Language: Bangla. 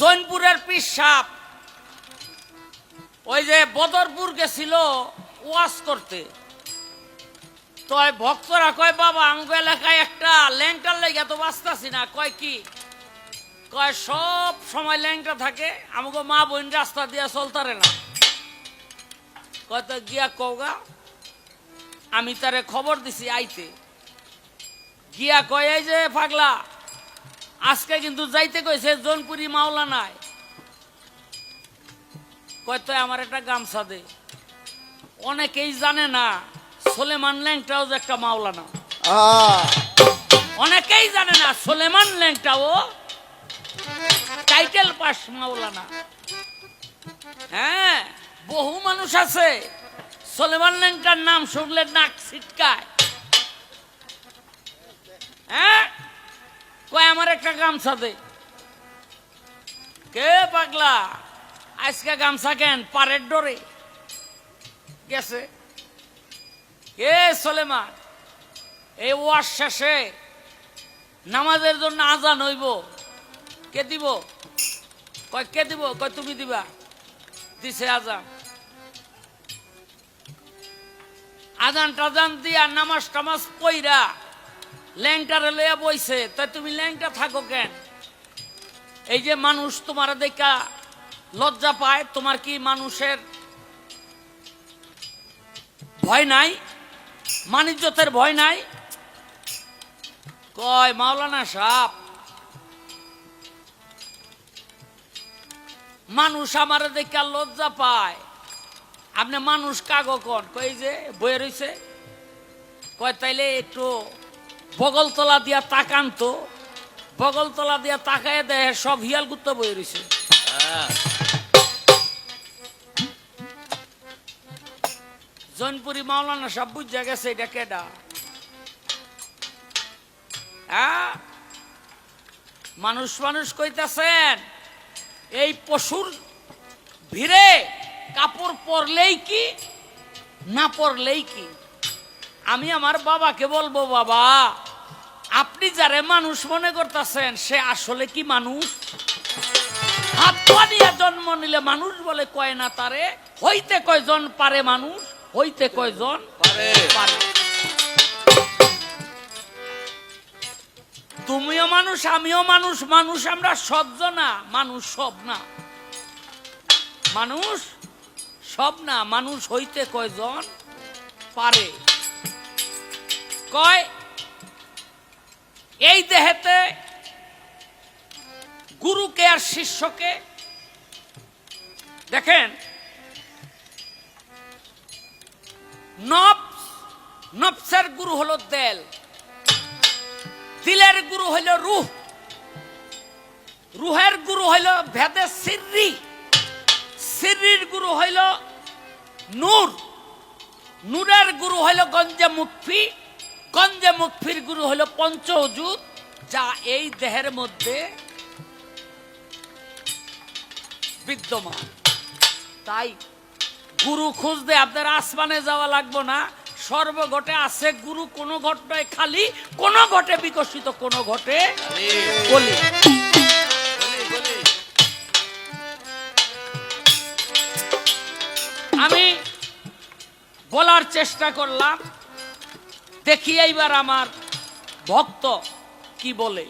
জৈনপুরের পিস সাপ ওই যে বদরপুর গেছিল ওয়াজ করতে। তো ভক্তরা কয়, বাবা, আঙ্গ এলাকায় একটা ল্যাংটার লেগে তো বাঁচতাছি না, কয় কি? কয়, সব সময় ল্যাংটা থাকে আমাকে মা বোন রাস্তা দিয়া চলতারে না। কয়, তো গিয়া কওগা আমি তারে খবর দিছি আইতে। গিয়া কয়, এই যে পাগলা আজকে কিন্তু যাইতে কইছে জোনপুরি মাওলা নাই। কয় তো আমার একটা গামছা দে। অনেকেই জানে না সোলেমান ল্যাংটাও যে একটা মাওলানা অনেকেই জানে না সোলেমান ল্যাংটাও টাইটেল পাস মাওলানা হ্যাঁ বহু মানুষ আছে সোলেমান ল্যাংটার নাম শুনলে নাক ছিটকায়। হ্যাঁ কয়, আমার একটা গামছা দে। কে পাগলা? আজকে গামছা কেন? পারের ডরে? গেছে। কে সোলেমান? এই ওয়ার শেষে নামাজের জন্য আজান হইব। কে দিব? কয়, কে দিব? কয়, তুমি দিবা। দিছে আজান। আজান টাজান দিয়া নামাজ টামাজ পইরা ল্যাংটারে লইয়া বইছে তাই তুমি ল্যাংটা থাকো কেন? এই যে মানুষ তোমার দেখা লজ্জা পায়, তোমার কি মানুষের ভয় নাই? মানিজ্যতের ভয় নাই? কয়, মাওলানা সাপ মানুষ আমার দেখে লজ্জা পায়। আপনি মানুষ কাগো কন? কই যে বয়ে রইছে। কয়, তাইলে একটু বগলতলা দিয়া তাকান তো, বগলতলা দিয়া তাকায় দেয় সব হিয়াল গুত্ত বয়ে রইছে। জৈনপুরি মাওলানা সব বুঝা গেছে এটা কেডা? হ্যাঁ? মানুষ মানুষ কইতাছেন, এই পশুর ভিড়ে কাপড় পরলেই কি, না পরলেই কি? আমি আমার বাবাকে বলব বাবা আপনি যারে মানুষ মনে করতেছেন সে আসলে কি মানুষ? হাত পা জন্ম নিলে মানুষ বলে কয় না তারে? হইতে কয়জন পারে মানুষ? হইতে কয়জন পারে। তুমিও মানুষ আমিও মানুষ মানুষ আমরা সহ্য না মানুষ সব না। মানুষ সব না মানুষ হইতে কয়জন পারে? কয়? এই দেহেতে গুরুকে আর শিষ্যকে দেখেন নফস নফসের গুরু হলো দেল, দিলের গুরু হইল রুহ, রুহের গুরু হইল ভেদে সিররি, সিররির গুরু হইল নূর, নূরের গুরু হইল গঞ্জে মুখফি গঞ্জে মুখফির গুরু হইল পঞ্চজুত যা এই দেহের মধ্যে বিদ্যমান। তাই গুরু খুঁজতে আপনার আসমানে যাওয়া লাগবো না। সর্বঘটে আছে গুরু, কোনো ঘটনায় খালি কোন ঘটে বিকশিত, কোন ঘটে বলি। আমি বলার চেষ্টা করলাম। দেখি এইবার আমার ভক্ত কি বলে।